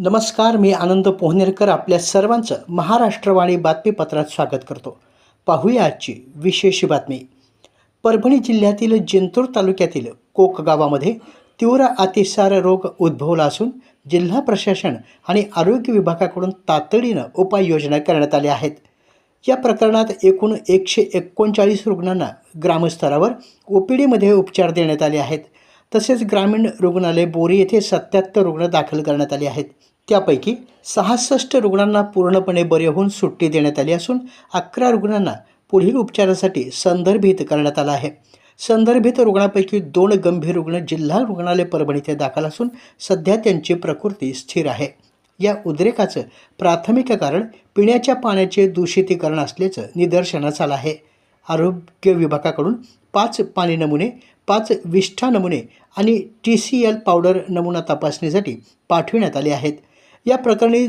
नमस्कार मी आनंद पोहनेरकर आपल्या सर्वांचं महाराष्ट्रवाणी बातमीपत्रात स्वागत करतो. पाहूया आजची विशेष बातमी. परभणी जिल्ह्यातील जिंतूर तालुक्यातील कोक गावामध्ये तीव्र अतिसार रोग उद्भवला असून जिल्हा प्रशासन आणि आरोग्य विभागाकडून तातडीनं उपाययोजना करण्यात आल्या आहेत. या प्रकरणात एकूण एकशे एकोणचाळीस रुग्णांना ग्रामस्तरावर ओ पी डीमध्ये उपचार देण्यात आले आहेत. तसेच ग्रामीण रुग्णालय बोरी येथे सत्याहत्तर रुग्ण दाखल करण्यात आले आहेत. त्यापैकी सहासष्ट रुग्णांना पूर्णपणे बरे होऊन सुट्टी देण्यात आली असून अकरा रुग्णांना पुढील उपचारासाठी संदर्भित करण्यात आला आहे. संदर्भित रुग्णापैकी दोन गंभीर रुग्ण जिल्हा रुग्णालय परभणी येथे दाखल असून सध्या त्यांची प्रकृती स्थिर आहे. या उद्रेकाचं प्राथमिक कारण पिण्याच्या पाण्याचे दूषितीकरण असल्याचं निदर्शनास आलं आहे. आरोग्य विभागाकडून पाच पाणी नमुने पाच विष्ठा नमुने आणि टी सी एल पावडर नमुना तपासणीसाठी पाठविण्यात आले आहेत. या प्रकरणी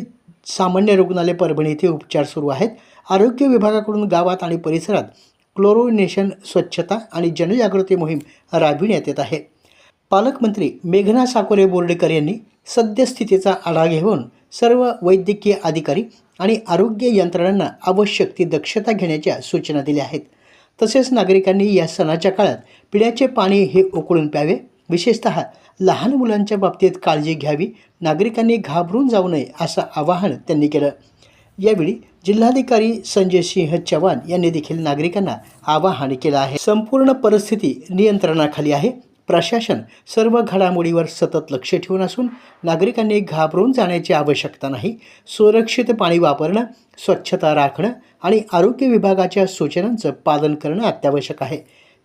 सामान्य रुग्णालय परभणी येथे उपचार सुरू आहेत. आरोग्य विभागाकडून गावात आणि परिसरात क्लोरोनेशन स्वच्छता आणि जनजागृती मोहीम राबविण्यात येत आहे. पालकमंत्री मेघना साकोरे बोर्डेकर यांनी सद्यस्थितीचा आढावा घेऊन सर्व वैद्यकीय अधिकारी आणि आरोग्य यंत्रणांना आवश्यक ती दक्षता घेण्याच्या सूचना दिल्या आहेत. तसेच नागरिकांनी या सणाच्या काळात पिण्याचे पाणी हे उकळून प्यावे. विशेषतः लहान मुलांच्या बाबतीत काळजी घ्यावी. नागरिकांनी घाबरून जाऊ नये असं आवाहन त्यांनी केलं. यावेळी जिल्हाधिकारी संजय सिंह चव्हाण यांनी देखील नागरिकांना आवाहन केलं आहे. संपूर्ण परिस्थिती नियंत्रणाखाली आहे. प्रशासन सर्व घडामोडीवर सतत लक्ष ठेवून असून नागरिकांनी घाबरून जाण्याची आवश्यकता नाही. सुरक्षित पाणी वापरणं स्वच्छता राखणं आणि आरोग्य विभागाच्या सूचनांचं पालन करणं अत्यावश्यक आहे.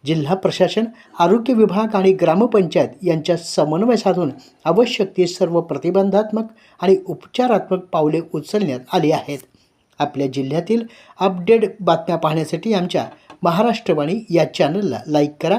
जिल्हा प्रशासन आरोग्य विभाग आणि ग्रामपंचायत यांच्या समन्वय साधून आवश्यक ती सर्व प्रतिबंधात्मक आणि उपचारात्मक पावले उचलण्यात आली आहेत. आपल्या जिल्ह्यातील अपडेट बातम्या पाहण्यासाठी आमच्या महाराष्ट्रवाणी या चॅनलला लाईक करा